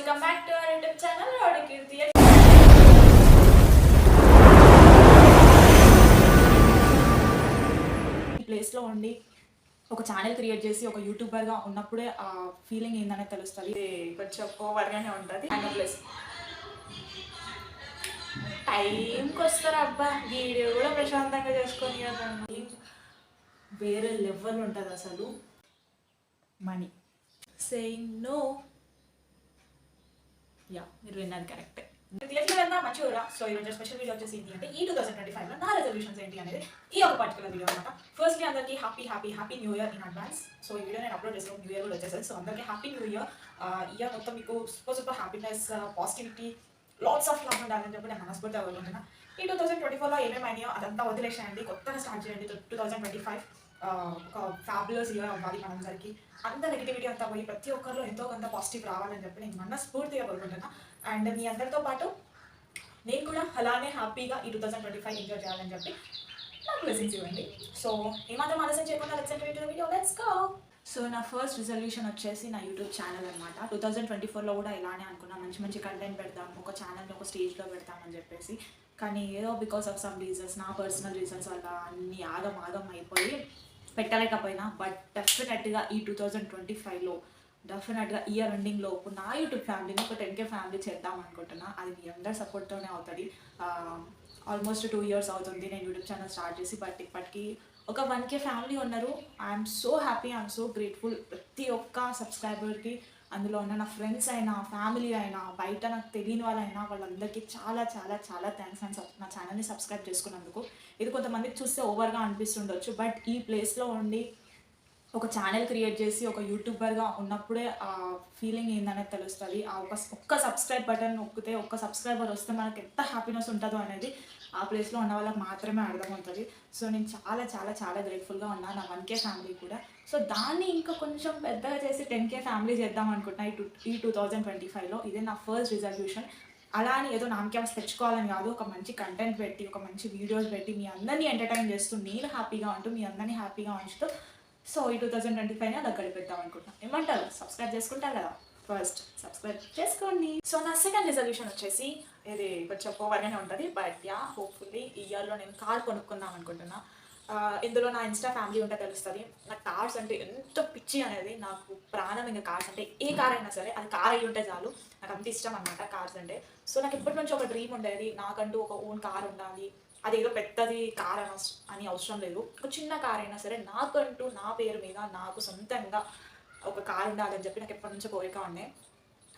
Welcome back to our YouTube channel road Keerthi ఈ ప్లేస్లో ఉండి ఒక ఛానల్ క్రియేట్ చేసి ఒక యూట్యూబర్గా ఉన్నప్పుడే ఆ ఫీలింగ్ ఏందనేది తెలుస్తుంది. ఇది కొంచెం ఓవర్గానే ఉంటుంది. అండ్ ప్లస్ టైంకి వస్తారు అబ్బా. వీడియో కూడా ప్రశాంతంగా చేసుకొని వేరే లెవెల్ ఉంటుంది అసలు. మనీ సేయింగ్ నో యా మీరు విన్నది కరెక్టే థియేటర్ వెళ్దాం మంచిగా సో ఈరోజు స్పెషల్ వీడియో వచ్చేసి ఏంటి అంటే ఈ టూ థౌసండ్ ట్వంటీ ఫైవ్లో నా రెజల్యూషన్స్ ఏంటి అనేది ఈ ఒక పర్టికులర్ వీడియో అనమాట ఫస్ట్లీ అందరికీ happy happy happy new year in advance so ఈ వీడియో నేను అప్లోడ్ చేసాను న్యూ ఇయర్ కూడా వచ్చేసాను సో అందరికీ హ్యాపీ న్యూ ఇయర్ ఇయర్ మొత్తం మీకు super super happiness positivity lots of love ఉండాలని చెప్పి నేను మనస్ఫూర్తిగా కోరుకుంటున్నా. ఈ టూ థౌసండ్ ట్వంటీ ఫోర్లో ఏమేమైనాయో అదంతా వదిలేసేయండి. కొత్తగా స్టార్ట్ చేయండి. టూ థౌసండ్ ట్వంటీ ఫైవ్ ఒక ఫ్యాబులస్ ఇయర్ అవ్వాలి మనందరికీ. అంత నెగిటివిటీ అంతా పోయి ప్రతి ఒక్కరిలో ఎంతో కొంత పాజిటివ్ రావాలని చెప్పి నేను మనస్ఫూర్తిగా కోరుకుంటున్నాను అండ్ మీ అందరితో పాటు నేను కూడా అలానే హ్యాపీగా ఈ two thousand twenty five enjoy చేయాలని చెప్పి నాకు బ్లెస్సింగ్స్ ఇవ్వండి. సో ఏమాత్రం ఆలస్యం చేయకుండా let's video let's go so నా ఫస్ట్ రిజల్యూషన్ వచ్చేసి నా యూట్యూబ్ ఛానల్ అనమాట టూ థౌజండ్ ట్వంటీ ఫోర్లో కూడా ఇలానే అనుకున్నా. మంచి మంచి కంటెంట్ పెడతాం ఒక ఛానల్ని ఒక స్టేజ్లో పెడతామని చెప్పేసి. కానీ ఏదో బికాస్ ఆఫ్ సమ్ రీజన్స్ నా పర్సనల్ రీజన్స్ వల్ల అన్ని ఆగం ఆగం అయిపోయి పెట్టలేకపోయినా బట్ డెఫినెట్గా ఈ టూ థౌజండ్ ట్వంటీ ఫైవ్లో డెఫినెట్గా ఇయర్ ఎండింగ్లో నా యూట్యూబ్ ఫ్యామిలీని ఒక టెన్ కే ఫ్యామిలీ చేద్దాం అనుకుంటున్నా. అది మీ అందరి సపోర్ట్తోనే అవుతుంది. ఆల్మోస్ట్ టూ ఇయర్స్ అవుతుంది నేను యూట్యూబ్ ఛానల్ స్టార్ట్ చేసి బట్ ఇప్పటికీ ఒక వన్ కే ఫ్యామిలీ ఉన్నారు. I'm so happy I'm so grateful ప్రతి ఒక్క సబ్స్క్రైబర్కి అందులో ఉన్న నా ఫ్రెండ్స్ అయినా ఫ్యామిలీ అయినా బయట నాకు తెలియని వాళ్ళైనా వాళ్ళందరికీ చాలా చాలా చాలా థ్యాంక్స్ అండ్ నా ఛానల్ని సబ్స్క్రైబ్ చేసుకున్నందుకు. ఇది కొంతమందికి చూస్తే ఓవర్గా అనిపిస్తుండొచ్చు బట్ ఈ ప్లేస్లో ఉండి ఒక ఛానల్ క్రియేట్ చేసి ఒక యూట్యూబర్గా ఉన్నప్పుడే ఆ ఫీలింగ్ ఏందనేది తెలుస్తుంది. ఆ ఒక ఒక్క సబ్స్క్రైబ్ బటన్ నొక్కితే ఒక్క సబ్స్క్రైబర్ వస్తే మనకి ఎంత హ్యాపీనెస్ ఉంటుందో అనేది ఆ ప్లేస్లో ఉన్న వాళ్ళకి మాత్రమే అర్థమవుతుంది. సో నేను చాలా చాలా చాలా గ్రేట్ఫుల్గా ఉన్నాను నా వన్ కే ఫ్యామిలీ కూడా. సో దాన్ని ఇంకా కొంచెం పెద్దగా చేసి టెన్ కే ఫ్యామిలీ చేద్దాం అనుకుంటున్నా ఈ టూ ఈ టూ థౌజండ్ ట్వంటీ ఫైవ్లో ఇదే నా ఫస్ట్ రిజల్యూషన్ అలా అని ఏదో నామకేమస్ తెచ్చుకోవాలని కాదు ఒక మంచి కంటెంట్ పెట్టి ఒక మంచి వీడియోస్ పెట్టి మీ అందరినీ ఎంటర్టైన్ చేస్తూ నేను హ్యాపీగా ఉంటూ మీ అందరినీ హ్యాపీగా ఉంచుతూ సో ఈ టూ థౌజండ్ ట్వంటీ ఫైవ్ అలా గడిపెద్దాం అనుకుంటున్నాను ఏమంటారు? సబ్స్క్రైబ్ చేసుకుంటారు కదా? ఫస్ట్ సబ్స్క్రైబ్ చేసుకోండి. సో నా సెకండ్ రిజల్యూషన్ వచ్చేసి ఇది కొంచెం ఓవర్గానే ఉంటుంది బట్ యా హోప్ఫుల్లీ ఈ ఇయర్లో నేను కార్ కొనుక్కుందాం అనుకుంటున్నా. ఇందులో నా ఇన్స్టా ఫ్యామిలీ ఉంటే తెలుస్తుంది. నాకు కార్స్ అంటే ఎంత పిచ్చి అనేది నాకు ప్రాణం ఇంకా కార్స్ అంటే ఏ కార్ అయినా సరే అది కార్ అయి ఉంటే చాలు. నాకు అంత ఇష్టం అనమాట కార్స్ అంటే. సో నాకు ఇప్పటి నుంచి ఒక డ్రీమ్ ఉండేది నాకంటూ ఒక ఓన్ కార్ ఉండాలి. అది ఏదో పెద్దది కార్ అని అవసరం లేదు. ఒక చిన్న కార్ అయినా సరే నాకంటూ నా పేరు మీద నాకు సొంతంగా ఒక కార్ ఉండాలని చెప్పి నాకు ఎప్పటి నుంచో కోరిక ఉండే.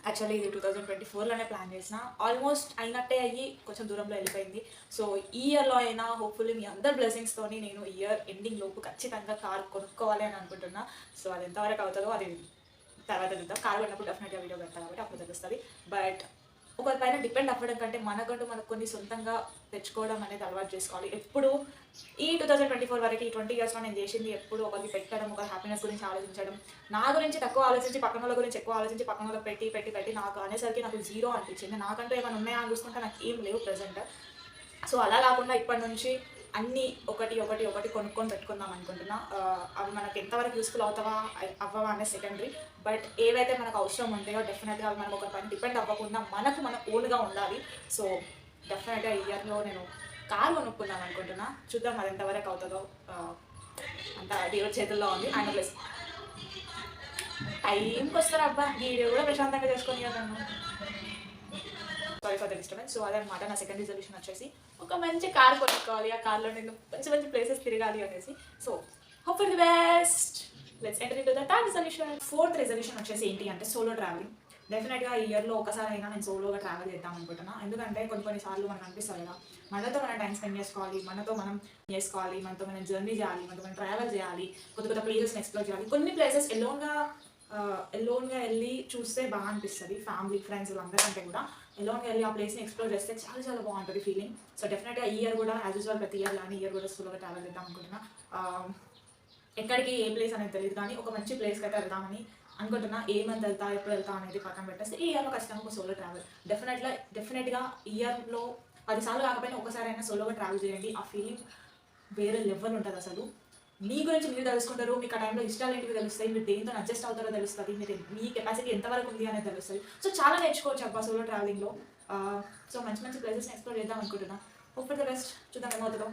యాక్చువల్లీ ఇది టూ థౌజండ్ ట్వంటీ ఫోర్లోనే ప్లాన్ చేసిన. ఆల్మోస్ట్ అయినట్టే అయ్యి కొంచెం దూరంలో వెళ్ళిపోయింది. సో ఈ ఇయర్లో అయినా హోప్ఫుల్లీ మీ అందరి బ్లెస్సింగ్స్తోని నేను ఇయర్ ఎండింగ్ లోపు ఖచ్చితంగా కార్ కొనుక్కోవాలి అని అనుకుంటున్నా. సో అది ఎంతవరకు అవుతుందో అది తర్వాత చూద్దాం. కార్ కొన్నప్పుడు డెఫినెట్గా వీడియో పెడతాను కాబట్టి అప్పుడు తెలుస్తుంది. బట్ ఒకరి పైన డిపెండ్ అవ్వడం కంటే మనకంటూ మనకు కొన్ని సొంతంగా తెచ్చుకోవడం అనేది అలవాటు చేసుకోవాలి. ఎప్పుడు ఈ టూ థౌసండ్ ట్వంటీ ఫోర్ వరకు ఈ ట్వంటీ ఇయర్స్లో నేను చేసింది ఎప్పుడు ఒకరికి పెట్టడం ఒకరి హ్యాపీనెస్ గురించి ఆలోచించడం. నా గురించి తక్కువ ఆలోచించి పక్కన వాళ్ళ గురించి ఎక్కువ ఆలోచించి పక్కన వాళ్ళకి పెట్టి పెట్టి పెట్టి నాకు అనేసరికి నాకు జీరో అనిపించింది. నాకంటూ ఏమైనా ఉన్నాయా అని చూసుకుంటే నాకు ఏం లేవు ప్రజెంట్ సో అలా కాకుండా ఇప్పటి నుంచి అన్నీ ఒకటి ఒకటి ఒకటి కొనుక్కొని పెట్టుకుందాం అనుకుంటున్నా. అవి మనకి ఎంతవరకు యూస్ఫుల్ అవుతావా అవ్వవా అనే సెకండరీ బట్ ఏవైతే మనకు అవసరం ఉంటాయో డెఫినెట్గా అవి మనం ఒక పని డిపెండ్ అవ్వకుండా మనకు మన ఓన్గా ఉండాలి. సో డెఫినెట్గా ఈ ఇయర్లో నేను కారు కొనుక్కుందాం అనుకుంటున్నా. చూద్దాం అది ఎంతవరకు అవుతుందో. ఆ, అంత దేవుడి చేతుల్లో ఉంది. అండ్ ప్లస్ టైంకి వస్తారు అబ్బా? వీడియో కూడా ప్రశాంతంగా చేసుకొని కదా sorry for the disturbance so అదనమాట నా సెకండ్ రిజల్యూషన్ వచ్చేసి ఒక మంచి కార్ కొనుక్కోవాలి. ఆ కార్లో నేను మంచి మంచి ప్లేసెస్ తిరగాలి అనేసి. So hope for the best let's enter into the third resolution fourth resolution వచ్చేసి ఏంటి అంటే సోలో ట్రావెలింగ్ డెఫినెట్గా ఈ ఇయర్లో ఒకసారి అయినా నేను సోలోగా ట్రావెల్ చేద్దాం అనుకుంటున్నా. ఎందుకంటే కొన్ని కొన్ని సార్లు మనకు అనిపిస్తుంది కదా మనతో మనం టైం స్పెండ్ చేసుకోవాలి మనతో మనం చేసుకోవాలి మనతో మనం జర్నీ చేయాలి మనతో మనం ట్రావెల్ చేయాలి కొత్త కొత్త ప్లేసెస్ని ఎక్స్ప్లోర్ చేయాలి. కొన్ని ప్లేసెస్ ఎలోన్గా ఎలోన్గా వెళ్ళి చూస్తే బాగా అనిపిస్తుంది. ఫ్యామిలీ ఫ్రెండ్స్ వీళ్ళందరికంటే కూడా. ఎలాంగ్ వెళ్ళి ఆ ప్లేస్ని ఎక్స్ప్లోర్ చేస్తే చాలా చాలా బాగుంటుంది ఫీలింగ్ సో డెఫినెట్గా ఈ ఇయర్ కూడా యాజ్ యూజువల్ ప్రతి ఇయర్ కానీ ఇయర్ కూడా స్కూల్గా ట్రావెల్ చేద్దాం అనుకుంటున్నా. Um, ఎక్కడికి ఏ ప్లేస్ అనేది తెలియదు కానీ ఒక మంచి ప్లేస్కి అయితే వెళ్దామని అనుకుంటున్నా. ఏ మంత్ వెళ్తా ఎప్పుడు వెళ్తా అనేది పక్కన పెట్టేస్తే ఈ ఇయర్లో ఖచ్చితంగా ఒక సోలో ట్రావెల్ డెఫినెట్గా డెఫినెట్గా ఇయర్లో పదిసార్లు కాకపోయినా ఒకసారి అయినా సోలోగా ట్రావెల్ చేయండి. ఆ ఫీలింగ్ వేరే లెవెల్ ఉంటుంది అసలు మీ గురించి మీరు తెలుసుకుంటారు మీకు ఆ టైంలో ఇష్టాలు ఏంటివి తెలుస్తాయి మీరు దేంతో అడ్జస్ట్ అవుతారో తెలుస్తుంది మీరు మీ కెపాసిటీ ఎంతవరకు ఉంది అనేది తెలుస్తుంది. సో చాలా నేర్చుకోవచ్చు అబ్బా సోలో ట్రావెలింగ్లో సో మంచి మంచి ప్లేసెస్ ఎక్స్ప్లోర్ చేద్దాం అనుకుంటున్నా. హోప్ ఫర్ ద బెస్ట్ చూద్దాం ఏమవుతుందో.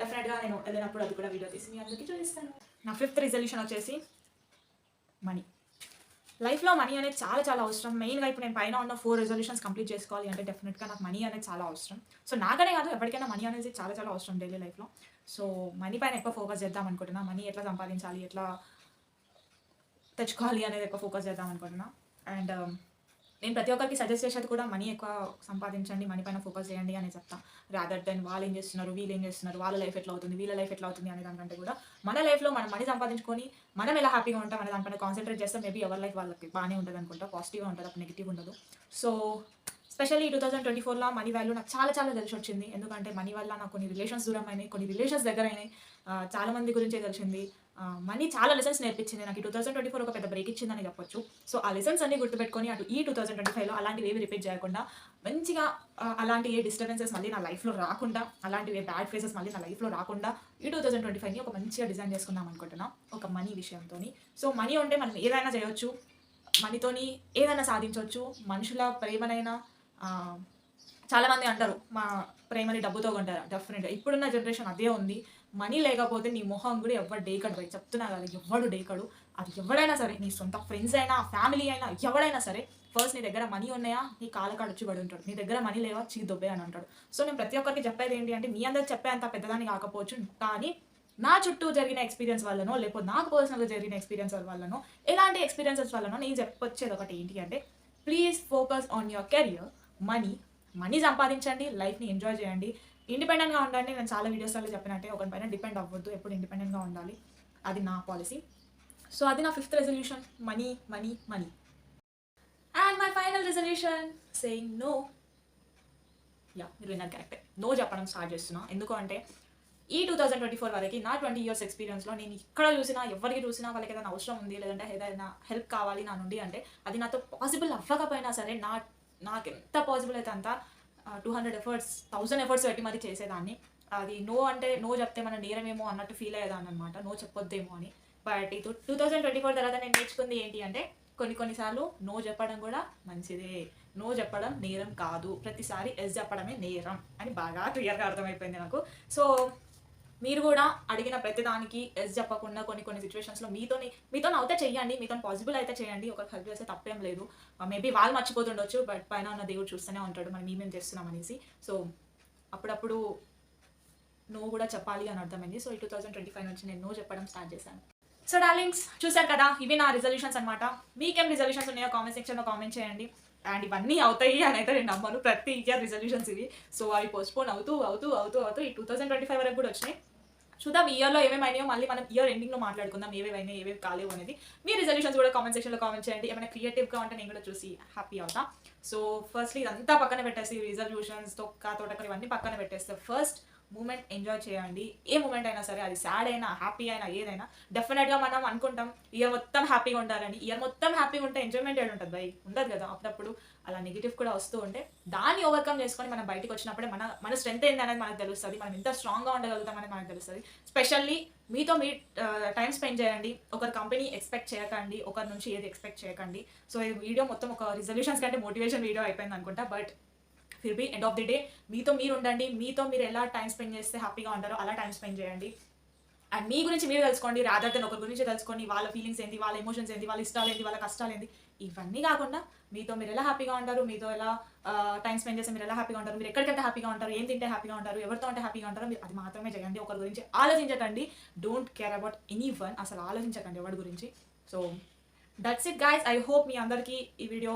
డెఫినెట్గా నేను వెళ్ళినప్పుడు అది కూడా వీడియో తీసి మీ అందరికీ చూపిస్తాను. నా ఫిఫ్త్ రిజల్యూషన్ వచ్చేసి మనీ లైఫ్లో మనీ అనేది చాలా చాలా అవసరం. మెయిన్గా ఇప్పుడు నేను పైన ఉన్న ఫోర్ రెజల్యూషన్స్ కంప్లీట్ చేసుకోవాలి అంటే డెఫినెట్గా నాకు మనీ అనేది చాలా అవసరం. సో నాకనే కాదు ఎవరికైనా మనీ అనేది చాలా చాలా అవసరం డైలీ లైఫ్లో సో మనీ పైన ఎక్కువ ఫోకస్ చేద్దాం అనుకుంటున్నా. మనీ ఎట్లా సంపాదించాలి ఎట్లా తెచ్చుకోవాలి అనేది ఎక్కువ ఫోకస్ చేద్దాం అనుకుంటున్నా. అండ్ నేను ప్రతి ఒక్కరికి సజెస్ట్ చేసేది కూడా మనీ ఎక్కువ సంపాదించండి మనీ పైన ఫోకస్ చేయండి అని చెప్తా. రాదర్ దెన్ వాళ్ళు ఏం చేస్తున్నారు వీళ్ళు ఏం చేస్తున్నారు వాళ్ళ లైఫ్ ఎట్లా అవుతుంది వీళ్ళ లైఫ్ ఎట్లా అవుతుంది అనే దానికంటే కూడా మన లైఫ్లో మనం మనీ సంపాదించుకొని మనం ఎలా హ్యాపీగా ఉంటాం అనే దానిపైన కాన్సన్ట్రేట్ చేస్తే మేబీ ఎవరి లైఫ్ వాళ్ళకి బాగానే ఉంటుంది అనుకుంటా పాజిటివ్గా ఉంటుంది అప్పుడు నెగిటివ్ ఉండదు. So specially two thousand twenty ఫోర్లో మనీ వాల్యూ నాకు చాలా చాలా తెలిసి వచ్చింది. ఎందుకంటే మనీ వల్ల నాకు కొన్ని రిలేషన్స్ దూరం అయినాయి కొన్ని రిలేషన్స్ దగ్గర అయినాయి చాలా మంది గురించే తెలిసింది. మనీ చాలా లెసన్స్ నేర్పించింది. నాకు టూ థౌసండ్ ట్వంటీ ఫోర్ ఒక పెద్ద బ్రేక్ ఇచ్చిందని చెప్పొచ్చు. సో ఆ లెసన్స్ అన్ని గుర్తుపెట్టుకొని అటు ఈ టూ థౌసండ్ ట్వంటీ ఫైవ్లో అలాంటివి ఏవి రిపీట్ చేయకుండా మంచిగా అలాంటి ఏ డిస్టర్బెన్సెస్ మళ్ళీ నా లైఫ్లో రాకుండా అలాంటివి ఏ బ్యాడ్ ఫేసెస్ మళ్ళీ నా లైఫ్లో రాకుండా ఈ టూ థౌసండ్ ట్వంటీ ఫైవ్ని ఒక మంచిగా డిజైన్ చేసుకుందాం అనుకుంటున్నా ఒక మనీ విషయంతో సో మనీ ఉంటే మనం ఏదైనా చేయొచ్చు. మనీతోని ఏదైనా సాధించవచ్చు మనుషుల ప్రేమనైనా చాలామంది అంటారు మా ప్రేమని డబ్బుతో కొంటారు? డెఫినెట్గా ఇప్పుడున్న జనరేషన్ అదే ఉంది. మనీ లేకపోతే నీ మొహం కూడా ఎవరు డేకడు పోయి చెప్తున్నా కదా ఎవడు డేకడు. అది ఎవడైనా సరే నీ సొంత ఫ్రెండ్స్ అయినా ఫ్యామిలీ అయినా ఎవడైనా సరే ఫస్ట్ నీ దగ్గర మనీ ఉన్నాయా? నీ కాలకాడు వచ్చి పడి ఉంటాడు. నీ దగ్గర మనీ లేవా? చీ దొబ్బే అని అంటాడు. సో నేను ప్రతి ఒక్కరికి చెప్పేది ఏంటి అంటే మీ అందరికి చెప్పేంత పెద్దదాన్ని కాకపోవచ్చు. కానీ నా చుట్టూ జరిగిన ఎక్స్పీరియన్స్ వల్లనో లేకపోతే నాకు పర్సనల్గా జరిగిన ఎక్స్పీరియన్స్ వల్లనో ఎలాంటి ఎక్స్పీరియన్సెస్ వల్లనో నేను చెప్పొచ్చేది ఒకటి ఏంటి అంటే please focus on your career money money సంపాదించండి లైఫ్ని ఎంజాయ్ చేయండి. ఇండిపెండెంట్గా ఉండండి. నేను చాలా వీడియోస్లో చెప్పినట్టే ఒకరిపైన డిపెండ్ అవ్వద్దు. ఎప్పుడు ఇండిపెండెంట్గా ఉండాలి. అది నా పాలసీ సో అది నా fifth resolution money money money and my final resolution saying no yeah మీరు విన్నారు కరెక్టే నో చెప్పడం స్టార్ట్ చేస్తున్నా. ఎందుకు అంటే ఈ టూ థౌసండ్ ట్వంటీ ఫోర్ వరకు నా ట్వంటీ ఇయర్స్ ఎక్స్పీరియన్స్లో నేను ఇక్కడ చూసినా ఎవరికి చూసినా వాళ్ళకి ఏదైనా అవసరం ఉంది లేదంటే ఏదైనా హెల్ప్ కావాలి నా నుండి అంటే అది నాతో పాసిబుల్ అవ్వకపోయినా సరే నా నాకు ఎంత పాసిబుల్ అయితే అంత two hundred efforts thousand efforts పెట్టి మరి చేసేదాన్ని. అది నో అంటే నో చెప్తే మన నేరమేమో అన్నట్టు ఫీల్ అయ్యేదాన్ని అనమాట నో చెప్పొద్దేమో అని. బట్ ఈ టూ థౌసండ్ ట్వంటీ ఫోర్ తర్వాత నేను నేర్చుకుంది ఏంటి అంటే కొన్ని కొన్నిసార్లు నో చెప్పడం కూడా మంచిదే. నో చెప్పడం నేరం కాదు. ప్రతిసారి ఎస్ చెప్పడమే నేరం అని బాగా క్లియర్గా అర్థమైపోయింది నాకు. సో మీరు కూడా అడిగిన ప్రతిదానికి ఎస్ చెప్పకుండా కొన్ని కొన్ని సిచ్యువేషన్స్లో మీతోని మీతో అవుతే చేయండి మీతో పాసిబుల్ అయితే చేయండి ఒకరికి హెల్ప్ చేస్తే తప్పేం లేదు. Uh, మేబీ వాళ్ళు మర్చిపోతుండొచ్చు బట్ పైన ఉన్న దేవుడు చూస్తూనే ఉంటాడు. మనం మేమేం చేస్తున్నాం అనేసి. సో అప్పుడప్పుడు నో కూడా చెప్పాలి అని అర్థమైంది. సో ఈ టూ థౌసండ్ ట్వంటీ ఫైవ్ నుంచి నేను నో చెప్పడం స్టార్ట్ చేశాను. సో డార్లింగ్స్ చూశారు కదా ఇవి నా రిజల్యూషన్స్ అనమాట మీకేం రిజల్యూషన్స్ ఉన్నాయో కామెంట్ సెక్షన్లో కామెంట్ చేయండి. అండ్ ఇవన్నీ అవుతాయి అని అయితే నేను నమ్మను. ప్రతి ఇయర్ రిజల్యూషన్స్ ఇవి. సో అవి పోస్ట్పోన్ అవుతూ అవుతూ అవుతూ అవుతూ ఈ టూ థౌసండ్ ట్వంటీ ఫైవ్ వరకు కూడా వచ్చినాయి. చూద్దాం ఇయర్లో ఏమేమి అయినాయో మళ్ళీ మనం ఇయర్ ఎండింగ్లో మాట్లాడుకుందాం ఏవేవి ఏవేవి కాలేవు అనేది. మీ రిజల్యూషన్స్ కూడా కామెంట్ సెక్షన్లో కామెంట్ చేయండి. ఏమైనా క్రియేటివ్గా ఉంటే నేను కూడా చూసి హ్యాపీ అవుతా. సో ఫస్ట్లీ ఇదంతా పక్కన పెట్టేసి రిజల్యూషన్స్ తొక్క తోటకలు ఇవన్నీ పక్కన పెట్టేస్తే ఫస్ట్ మూమెంట్ ఎంజాయ్ చేయండి. ఏ మూమెంట్ అయినా సరే అది సాడ్ అయినా హ్యాపీ అయినా ఏదైనా డెఫినెట్గా మనం అనుకుంటాం ఇయర్ మొత్తం హ్యాపీగా ఉండాలని. ఇయర్ మొత్తం హ్యాపీగా ఉంటే ఎంజాయ్మెంట్ ఏడు ఉంటుంది బై ఉండదు కదా. అప్పుడప్పుడు అలా నెగిటివ్ కూడా వస్తూ ఉంటే దాన్ని ఓవర్కమ్ చేసుకొని మనం బయటకు వచ్చినప్పుడే మన మన స్ట్రెంత్ ఏంది అనేది మనకు తెలుస్తుంది. మనం ఎంత స్ట్రాంగ్గా ఉండగలుగుతాం అనేది మనకు తెలుస్తుంది. స్పెషల్లీ మీతో మీ టైం స్పెండ్ చేయండి. ఒకరి కంపెనీ ఎక్స్పెక్ట్ చేయకండి ఒకరి నుంచి ఏది ఎక్స్పెక్ట్ చేయకండి. సో ఈ వీడియో మొత్తం ఒక రిజల్యూషన్స్ కంటే మోటివేషన్ వీడియో అయిపోయింది అనుకుంటా. బట్ ఫిర్ బి ఎండ్ ఆఫ్ ది డే మీతో మీరు ఉండండి మీతో మీరు ఎలా టైం స్పెండ్ చేస్తే హ్యాపీగా ఉంటారో అలా టైం స్పెండ్ చేయండి. అండ్ మీ గురించి మీరు తెలుసుకోండి రాదర్ దెన్ ఒకరి గురించి తెలుసుకోండి వాళ్ళ ఫీలింగ్స్ ఏంటి వాళ్ళ ఎమోషన్స్ ఏంటి వాళ్ళ ఇష్టాలు ఏంటి వాళ్ళ కష్టాలు ఏంటి ఇవన్నీ కాకుండా మీతో మీరు ఎలా హ్యాపీగా ఉంటారు మీతో ఎలా టైం స్పెండ్ చేస్తే మీరు ఎలా హ్యాపీగా ఉంటారు మీరు ఎక్కడికంటే హ్యాపీగా ఉంటారు ఏం తింటే హ్యాపీగా ఉంటారు ఎవరితో ఉంటే హ్యాపీగా ఉంటారు మీరు అది మాత్రమే చేయండి ఒకరి గురించి ఆలోచించకండి don't care about anyone అసలు ఆలోచించకండి ఎవరి గురించి. So that's it guys I hope మీ అందరికీ ఈ వీడియో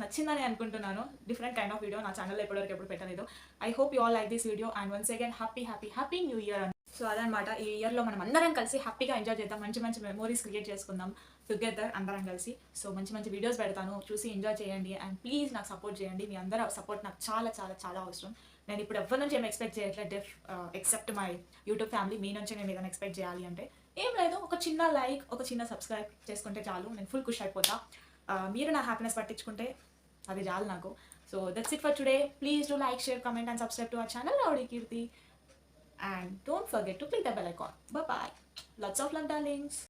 నచ్చిందని అనుకుంటున్నాను. డిఫరెంట్ కైండ్ ఆఫ్ వీడియో నా ఛానల్లో ఎప్పటివరకు ఎప్పుడు పెట్టలేదు. I hope you all like this video and once again happy happy happy new year so అదనమాట ఈ ఇయర్లో మనం అందరం కలిసి హ్యాపీగా ఎంజాయ్ చేద్దాం. మంచి మంచి మెమోరీస్ క్రియేట్ చేసుకుందాం. టుగెదర్ అందరం కలిసి. సో మంచి మంచి వీడియోస్ పెడతాను. చూసి ఎంజాయ్ చేయండి అండ్ ప్లీజ్ నాకు సపోర్ట్ చేయండి. మీ అందరూ సపోర్ట్ నాకు చాలా చాలా చాలా అవసరం. నేను ఇప్పుడు ఎవరి నుంచి ఏం ఎక్స్పెక్ట్ చేయట్లేదు. డెఫ్ ఎక్సెప్ట్ మై యూట్యూబ్ ఫ్యామిలీ మీ నుంచి నేను ఏదైనా ఎక్స్పెక్ట్ చేయాలి అంటే ఏం లేదు. ఒక చిన్న లైక్ ఒక చిన్న సబ్స్క్రైబ్ చేసుకుంటే చాలు. నేను ఫుల్ ఖుషి అయిపోతా. మీరు నా హ్యాపీనెస్ పట్టించుకుంటే అది చాలు నాకు so that's it for today please do like share comment and subscribe to our channel rowdy Keerthi and don't forget to click the bell icon. Bye bye. Lots of love, darlings.